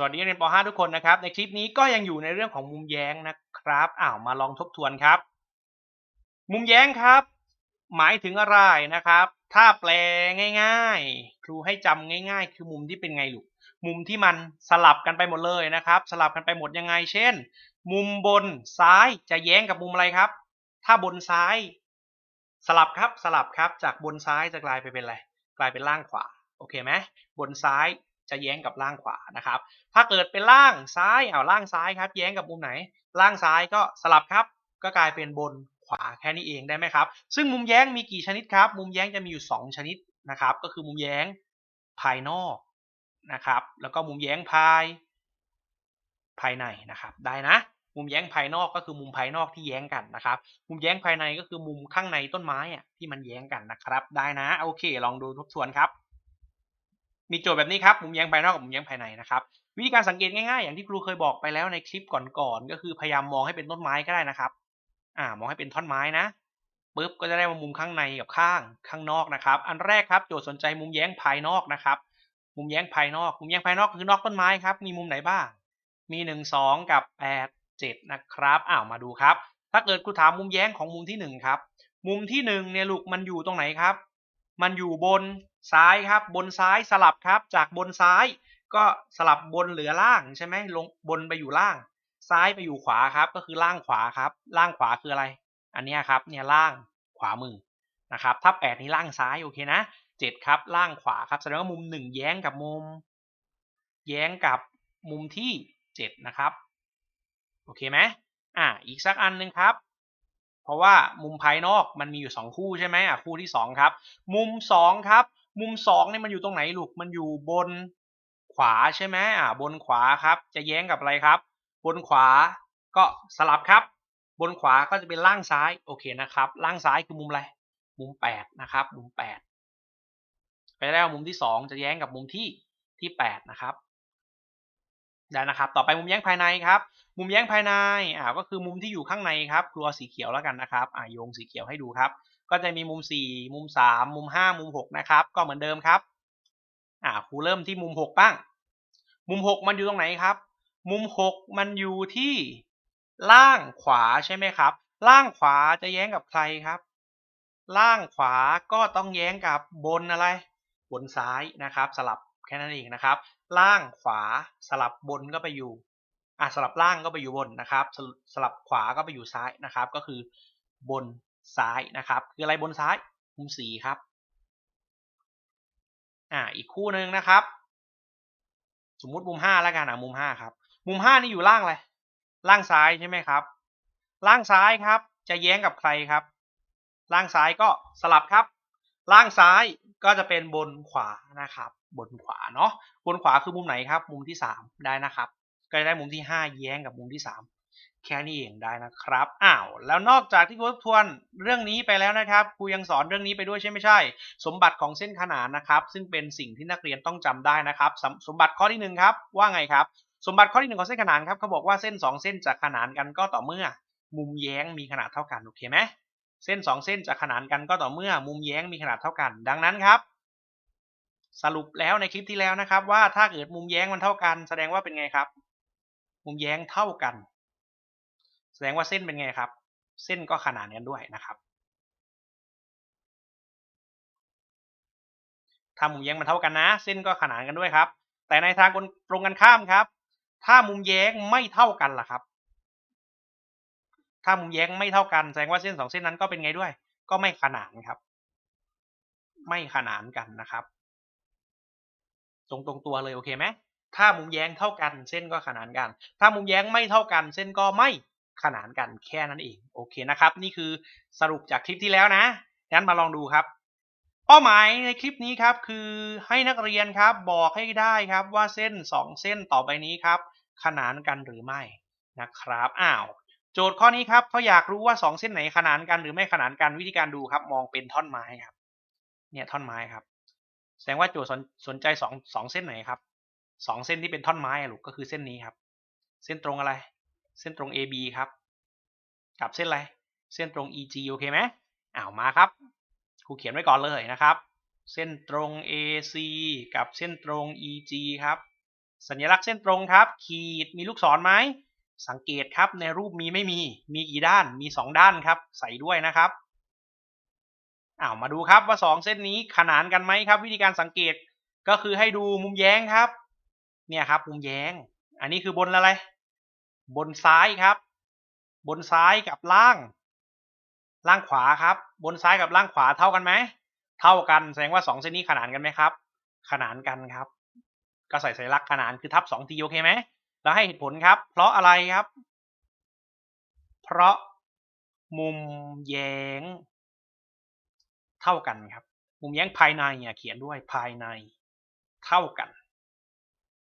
สวัสดีเรียนป .5 ทุกคนนะครับ ในคลิปนี้ก็ยังอยู่ในเรื่องของมุมแย้งนะครับอ้าวมาลองทบทวนครับ มุมแย้งครับ หมายถึงอะไรนะครับ ถ้าแปลง่ายๆ ครูให้จำง่าย ๆ คือมุมที่เป็นไงลูกมุมที่มันสลับกันไปหมดเลยนะครับ สลับกันไปหมดยังไง เช่น มุมบนซ้ายจะแย้งกับมุมอะไรครับ ถ้าบนซ้าย สลับครับสลับครับ จากบนซ้ายจะกลายไปเป็นอะไรกลายเป็นล่างขวาโอเคไหมบนซ้าย จะแย้งกับล่างขวานะครับ ถ้าเกิดเป็นล่างซ้ายเอาล่างซ้ายครับ แย้งกับมุมไหน ล่างซ้ายก็สลับครับ ก็กลายเป็นบนขวาแค่นี้เองได้ไหมครับ ซึ่งมุมแย้งมีกี่ชนิดครับ มุมแย้งจะมีอยู่ 2 ชนิดนะครับ ก็คือมุมแย้งภายนอกนะครับ แล้วก็มุมแย้งภายภายในนะครับ ได้นะ มุมแย้งภายนอกก็คือมุมภายนอกที่แย้งกันนะครับ มุมแย้งภายในก็คือมุมข้างในต้นไม้อะที่มันแย้งกันนะครับ ได้นะ โอเค ลองดูทบทวนครับ มีโจทย์แบบนี้ครับมุมแย้งภายนอกกับมุมแย้งภายในนะครับวิธีการสังเกตง่ายๆ อย่างที่ครูเคยบอกไปแล้วในคลิปก่อนๆก็คือพยายามมองให้เป็นต้นไม้ก็ได้นะครับ อ่ามองให้เป็นท่อนไม้นะปุ๊บก็จะได้มามุมข้างในกับข้างข้างนอกนะครับ อันแรกครับโจทย์สนใจมุมแย้งภายนอกนะครับ มุมแย้งภายนอก มุมแย้งภายนอกคือนอกต้นไม้ครับ มีมุมไหนบ้าง มีหนึ่งสองกับแปดเจ็ดนะครับอ้าวมาดูครับ ถ้าเกิดครูถามมุมแย้งของมุมที่หนึ่งครับมุมที่หนึ่งเนี่ยลูกมันอยู่ตรงไหนครับ มันอยู่บน ซ้ายครับ บนซ้ายสลับครับ จากบนซ้ายก็สลับบนเหลือล่างใช่ไหมลงบนไปอยู่ล่าง ซ้ายไปอยู่ขวาครับ ก็คือล่างขวาครับ ล่างขวาคืออะไร อันนี้ครับเนี่ยล่างขวามือนะครับถ้าแปดนี้ล่างซ้ายโอเคนะเจ็ดครับ ล่างขวาครับแสดงว่ามุมหนึ่งแย้งกับมุม แย้งกับมุมที่เจ็ดนะครับโอเคไหมอ่าอีกสักอันหนึ่งครับ เพราะว่ามุมภายนอกมันมีอยู่สองคู่ใช่ไหมอะคู่ที่สองครับ มุมสองครับ มุมสองเนี่ยมันอยู่ตรงไหนลูกมันอยู่บนขวาใช่ไหมอ่าบนขวาครับ จะแย้งกับอะไรครับ บนขวาก็สลับครับ บนขวาก็จะเป็นล่างซ้ายโอเคนะครับล่างซ้ายคือมุมอะไรมุมแปดนะครับ มุมแปดไปแล้วมุมที่สองจะแย้งกับมุมที่ที่แปดนะครับได้นะครับ ต่อไปมุมแย้งภายในครับ มุมแย้งภายในอ่าก็คือมุมที่อยู่ข้างในครับ ครัวสีเขียวแล้วกันนะครับอ่าโยงสีเขียวให้ดูครับ ก็จะมีมุม 4 มุม 3 มุม 5 มุม 6 นะครับ ก็เหมือนเดิมครับ อ่าครูเริ่มที่มุม 6 บ้าง มุม 6 มันอยู่ตรงไหนครับ มุม 6 มันอยู่ที่ล่างขวาใช่ไหมครับ ล่างขวาจะแย้งกับใครครับ ล่างขวาก็ต้องแย้งกับบนอะไร บนซ้ายนะครับ สลับแค่นั้นเองนะครับ ล่างขวาสลับบนก็ไปอยู่อะสลับล่างก็ไปอยู่บนนะครับ สลับสลับขวาก็ไปอยู่ซ้ายนะครับ ก็คือบน ซ้ายนะครับ คืออะไรบนซ้ายมุมสีครับอ่าอีกคู่หนึ่งนะครับ สมมุติมุมห้าแล้วกันอะมุมห้าครับ มุมห้านี่อยู่ล่างอะไรล่างซ้ายใช่ไหมครับ ล่างซ้ายครับ จะแย้งกับใครครับ ล่างซ้ายก็สลับครับ ล่างซ้ายก็จะเป็นบนขวานะครับ บนขวาเนาะบนขวาคือมุมไหนครับ มุมที่สามได้นะครับ ก็จะได้มุมที่ห้าแย้งกับมุมที่สาม แค่นี้เองได้นะครับ อ้าว แล้วนอกจากที่ครูทบทวนเรื่องนี้ไปแล้วนะครับ ครูยังสอนเรื่องนี้ไปด้วยใช่ไม่ใช่ สมบัติของเส้นขนานนะครับ ซึ่งเป็นสิ่งที่นักเรียนต้องจำได้นะครับสมสมบัติข้อที่หนึ่งครับ ว่าไงครับ สมบัติข้อที่หนึ่งของเส้นขนานครับเขาบอกว่าเส้นสองเส้นจะขนานกันก็ต่อเมื่อ มุมแย้งมีขนาดเท่ากัน โอเคไหมเส้นสองเส้นจะขนานกันก็ต่อเมื่อ มุมแย้งมีขนาดเท่ากัน ดังนั้นครับ สรุปแล้วในคลิปที่แล้วนะครับ ว่าถ้าเกิดมุมแย้งมันเท่ากัน แสดงว่าเป็นไงครับ มุมแย้งเท่ากัน แสดงว่าเส้นเป็นไงครับ เส้นก็ขนานกันด้วยนะครับถ้ามุมแย้งมันเท่ากันนะ เส้นก็ขนานกันด้วยครับ แต่ในทางตรงกันข้ามครับ ถ้ามุมแย้งไม่เท่ากันล่ะครับ ถ้ามุมแย้งไม่เท่ากันแสดงว่าเส้นสองเส้นนั้นก็เป็นไงด้วย ก็ไม่ขนานครับ ไม่ขนานกันนะครับ ตรงตรงตัวเลยโอเคไหมถ้ามุมแย้งเท่ากัน เส้นก็ขนานกัน ถ้ามุมแย้งไม่เท่ากัน เส้นก็ไม่ ขนานกันแค่นั้นเองโอเคนะครับ นี่คือสรุปจากคลิปที่แล้วนะงั้นมาลองดูครับ เป้าหมายในคลิปนี้ครับ คือให้นักเรียนครับบอกให้ได้ครับว่าเส้นสองเส้นต่อไปนี้ครับ ขนานกันหรือไม่นะครับอ้าวโจทย์ข้อนี้ครับเขาอยากรู้ว่าสองเส้นไหนขนานกันหรือไม่ขนานกันวิธีการดูครับ มองเป็นท่อนไม้ครับ เนี่ยท่อนไม้ครับ แสดงว่าโจทย์สนสนใจสองสองเส้นไหนครับสองเส้นที่เป็นท่อนไม้อะลูกก็คือเส้นนี้ครับ เส้นตรงอะไร เส้นตรง AB ครับ กับเส้นอะไรเส้นตรง EG โอเคไหมอ้าวมาครับครูเขียนไว้ก่อนเลยนะครับ เส้นตรง AC กับเส้นตรง EG ครับ สัญลักษณ์เส้นตรงครับ ขีดมีลูกศรไหมสังเกตครับในรูปมีไม่มี มีกี่ด้านมีสองด้านครับ ใส่ด้วยนะครับอ้าวมาดูครับว่าสองเส้นนี้ขนานกันไหมครับ วิธีการสังเกตก็คือให้ดูมุมแย้งครับ เนี่ยครับมุมแย้ง อันนี้คือบนอะไร บนซ้ายครับ บนซ้ายกับล่าง ล่างขวาครับ บนซ้ายกับล่างขวาเท่ากันไหม เท่ากันแสดงว่าสองเส้นนี้ขนานกันไหมครับ ขนานกันครับ ก็ใส่สัญลักษณ์ขนานคือทับสองทีโอเคไหมแล้วให้เหตุผลครับ เพราะอะไรครับ เพราะมุมแย้ง เท่ากันครับ มุมแย้งภายในเนี่ยเขียนด้วยภายในเท่ากัน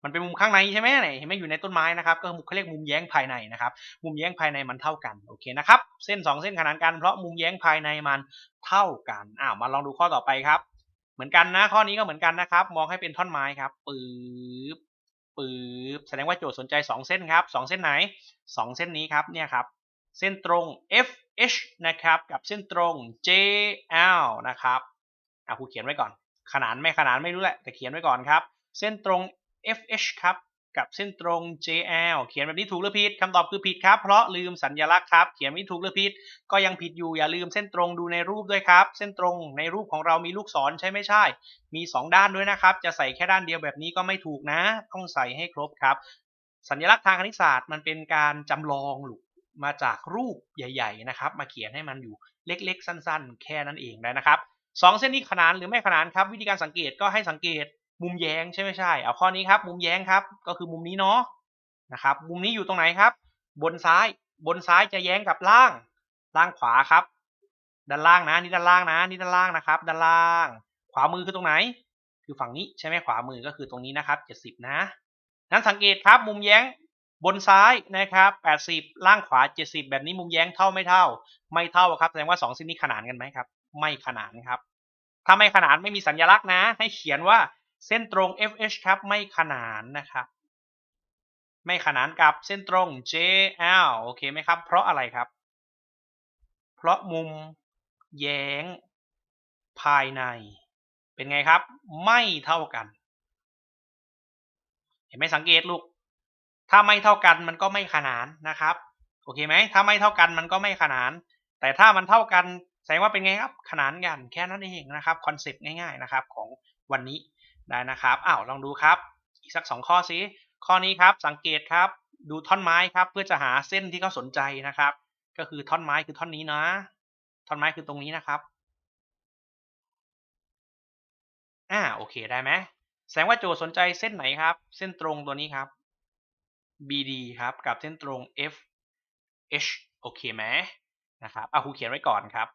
มันเป็นมุมข้างในใช่ไหมเนี่ยเห็นไหมอยู่ในต้นไม้นะครับก็มุมเขาเรียกมุมแย้งภายในนะครับ มุมแย้งภายในมันเท่ากันโอเคนะครับเส้นสองเส้นขนานกันเพราะมุมแย้งภายในมันเท่ากันอ้าวมาลองดูข้อต่อไปครับ เหมือนกันนะข้อนี้ก็เหมือนกันนะครับ มองให้เป็นท่อนไม้ครับปื๊บปื๊บแสดงว่าโจทย์สนใจสองเส้นครับสองเส้นไหนสองเส้นนี้ครับเนี่ยครับเส้นตรง FH นะครับกับเส้นตรง JL นะครับอะครูเขียนไว้ก่อน ขนานไม่ขนานไม่รู้แหละแต่เขียนไว้ก่อนครับ เส้นตรง FH ครับกับเส้นตรง JL เขียนแบบนี้ถูกหรือผิดคำตอบคือผิดครับ เพราะลืมสัญลักษณ์ครับ เขียนไม่ถูกหรือผิด ก็ยังผิดอยู่อย่าลืมเส้นตรงดูในรูปด้วยครับ เส้นตรงในรูปของเรามีลูกศรใช่ไม่ใช่ มี 2 ด้านด้วยนะครับ จะใส่แค่ด้านเดียวแบบนี้ก็ไม่ถูกนะ ต้องใส่ให้ครบครับ สัญลักษณ์ทางคณิตศาสตร์มันเป็นการจำลองหลุมาจากรูปใหญ่ ๆ นะครับ มาเขียนให้มันอยู่เล็ก ๆ สั้น ๆ แค่นั้นเองได้นะครับสองเส้นนี้ขนานหรือไม่ขนานครับ วิธีการสังเกตก็ให้สังเกต มุมแย้งใช่ไม่ใช่ เอาข้อนี้ครับ มุมแย้งครับ ก็คือมุมนี้เนาะนะครับ มุมนี้อยู่ตรงไหนครับ บนซ้าย บนซ้ายจะแย้งกับล่าง ล่างขวาครับ ด้านล่างนะนี่ด้านล่างนะนี่ด้านล่างนะครับ ด้านล่าง ขวามือคือตรงไหน คือฝั่งนี้ใช่ไหมขวามือก็คือตรงนี้นะครับเจ็ดสิบนะ นั้นสังเกตครับ มุมแย้งบนซ้ายนะครับแปดสิบล่างขวาเจ็ดสิบแบบนี้มุมแย้งเท่าไม่เท่า ไม่เท่าครับ แสดงว่าสองเส้นนี้ขนานกันไหมครับ ไม่ขนานครับ ถ้าไม่ขนานไม่มีสัญลักษณ์นะ ให้เขียนว่า เส้นตรง FH ครับไม่ขนานนะครับไม่ขนานกับเส้นตรง JL โอเคไหมครับ เพราะอะไรครับ เพราะมุมแย้งภายใน เป็นไงครับ ไม่เท่ากัน เห็นไหมสังเกตลูก ถ้าไม่เท่ากันมันก็ไม่ขนานนะครับ โอเคไหม ถ้าไม่เท่ากันมันก็ไม่ขนาน แต่ถ้ามันเท่ากัน แสดงว่าเป็นไงครับ ขนานกัน แค่นั้นเองนะครับ คอนเซปต์ง่าย ๆนะครับ ของวันนี้ ได้นะครับอ้าวลองดูครับ อีกสักสองข้อสิข้อนี้ครับสังเกตครับดูท่อนไม้ครับเพื่อจะหาเส้นที่เขาสนใจนะครับ ก็คือท่อนไม้คือท่อนนี้นะ ท่อนไม้คือตรงนี้นะครับอ่าโอเคได้ไหมแสดงว่าโจสนใจเส้นไหนครับ เส้นตรงตัวนี้ครับ BD ครับกับเส้นตรง FH โอเคไหมนะครับเอาครูเขียนไว้ก่อนครับ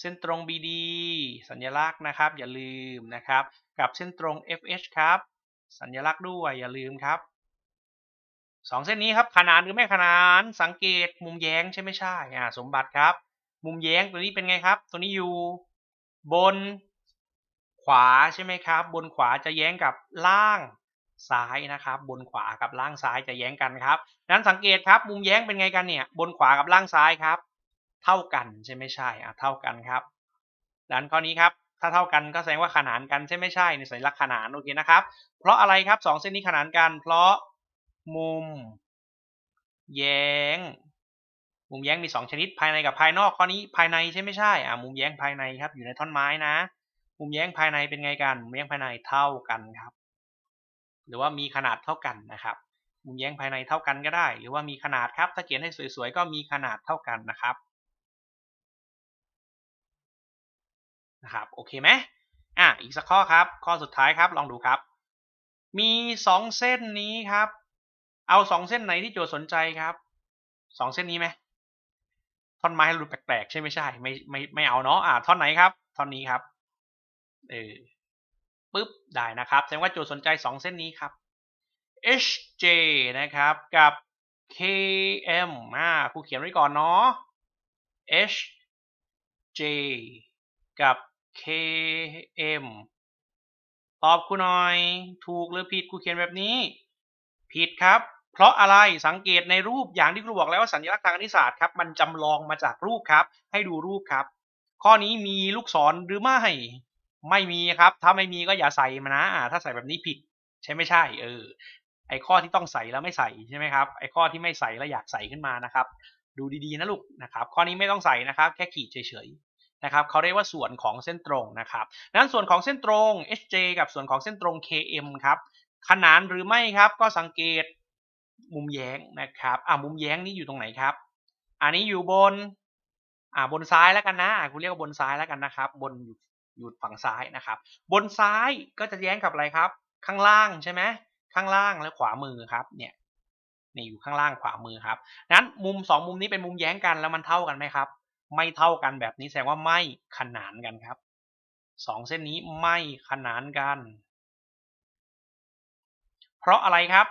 เส้นตรง BD สัญลักษณ์นะครับ อย่าลืมนะครับ กับเส้นตรง FH ครับ สัญลักษณ์ด้วยอย่าลืมครับสองเส้นนี้ครับขนานหรือไม่ขนานสังเกตมุมแย้งใช่ไม่ใช่อ่าสมบัติครับ มุมแย้งตัวนี้เป็นไงครับ ตัวนี้อยู่บนขวาใช่ไหมครับ บนขวาจะแย้งกับล่างซ้ายนะครับ บนขวากับล่างซ้ายจะแย้งกันครับนั้นสังเกตครับ มุมแย้งเป็นไงกันเนี่ย บนขวากับล่างซ้ายครับ เท่ากันใช่ไม่ใช่อะเท่ากันครับดันข้อนี้ครับถ้าเท่ากันก็แสดงว่าขนานกันใช่ไม่ใช่ในสัญลักษณ์ขนานโอเคนะครับ เพราะอะไรครับสองเส้นนี้ขนานกันเพราะมุม แย้ง มุมแย้งมีสองชนิดภายในกับภายนอกข้อนี้ภายในใช่ไม่ใช่อ่ามุมแย้งภายในครับอยู่ในท่อนไม้นะ มุมแย้งภายในเป็นไงกันมุมแย้งภายในเท่ากันครับ หรือว่ามีขนาดเท่ากันนะครับ มุมแย้งภายในเท่ากันก็ได้ หรือว่ามีขนาดครับ ถ้าเขียนให้สวยๆก็มีขนาดเท่ากันนะครับ นะครับโอเคไหมอะอีกสักข้อครับ ข้อสุดท้ายครับลองดูครับ มีสองเส้นนี้ครับ เอาสองเส้นไหนที่โจทย์สนใจครับสองเส้นนี้ไหมท่อนไม้รูปแปลกๆใช่ไม่ใช่ไม่ไม่ไม่เอาเนาะอ่าท่อนไหนครับท่อนนี้ครับเออปึ๊บได้นะครับแสดงว่าโจทย์สนใจสองเส้นนี้ครับ HJ นะครับกับ KM อ่าครูเขียนไว้ก่อนเนาะ HJ กับ KM ตอบครูหน่อย ถูกหรือผิดครูเขียนแบบนี้ ผิดครับ เพราะอะไรสังเกตในรูปอย่างที่ครูบอกแล้วว่าสัญลักษณ์ทางคณิตศาสตร์ครับ มันจำลองมาจากรูปครับ ให้ดูรูปครับ ข้อนี้มีลูกศรหรือไม่ ไม่มีครับ ถ้าไม่มีก็อย่าใส่มานะถ้าใส่แบบนี้ผิด ใช่ไม่ใช่ เออ ไอข้อที่ต้องใส่แล้วไม่ใส่ใช่ไหมครับ ไอข้อที่ไม่ใส่แล้วอยากใส่ขึ้นมานะครับ ดูดีๆนะลูกนะครับ ข้อนี้ไม่ต้องใส่นะครับ แค่ขีดเฉยๆ นะครับเขาเรียกว่าส่วนของเส้นตรงนะครับนั้นส่วนของเส้นตรง HJ กับส่วนของเส้นตรง KM ครับขนานหรือไม่ครับก็สังเกตมุมแย้งนะครับอ่ามุมแย้งนี้อยู่ตรงไหนครับ อันนี้อยู่บนอ่าบนซ้ายแล้วกันนะคุณเรียกว่าบนซ้ายแล้วกันนะครับ บนอยู่อยู่ฝั่งซ้ายนะครับ บนซ้ายก็จะแย้งกับอะไรครับ ข้างล่างใช่ไหมข้างล่างและขวามือครับเนี่ยนี่อยู่ข้างล่างขวามือครับนั้นมุมสองมุมนี้เป็นมุมแย้งกันแล้วมันเท่ากันไหมครับ ไม่เท่ากันแบบนี้แสดงว่าไม่ขนานกันครับสองเส้นนี้ไม่ขนานกัน เพราะอะไรครับ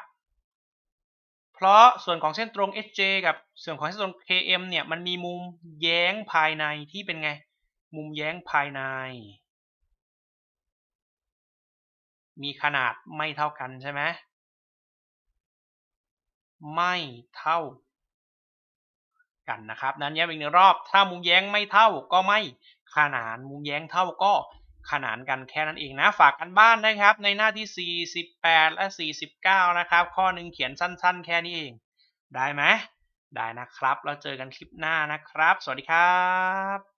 เพราะส่วนของเส้นตรง HJ กับส่วนของเส้นตรง KM เนี่ยมันมีมุมแย้งภายในที่เป็นไง มุมแย้งภายใน มีขนาดไม่เท่ากันใช่ไหมไม่เท่า กันนะครับ นั้นย้ำอีกหนึ่งรอบ ถ้ามุมแย้งไม่เท่าก็ไม่ขนาน มุมแย้งเท่าก็ขนานกันแค่นั้นเองนะ ฝากกันบ้านนะครับ ในหน้าที่ 48 และ 49 นะครับ ข้อหนึ่งเขียนสั้น ๆ แค่นี้เอง ได้ไหมได้นะครับ เราเจอกันคลิปหน้านะครับ สวัสดีครับ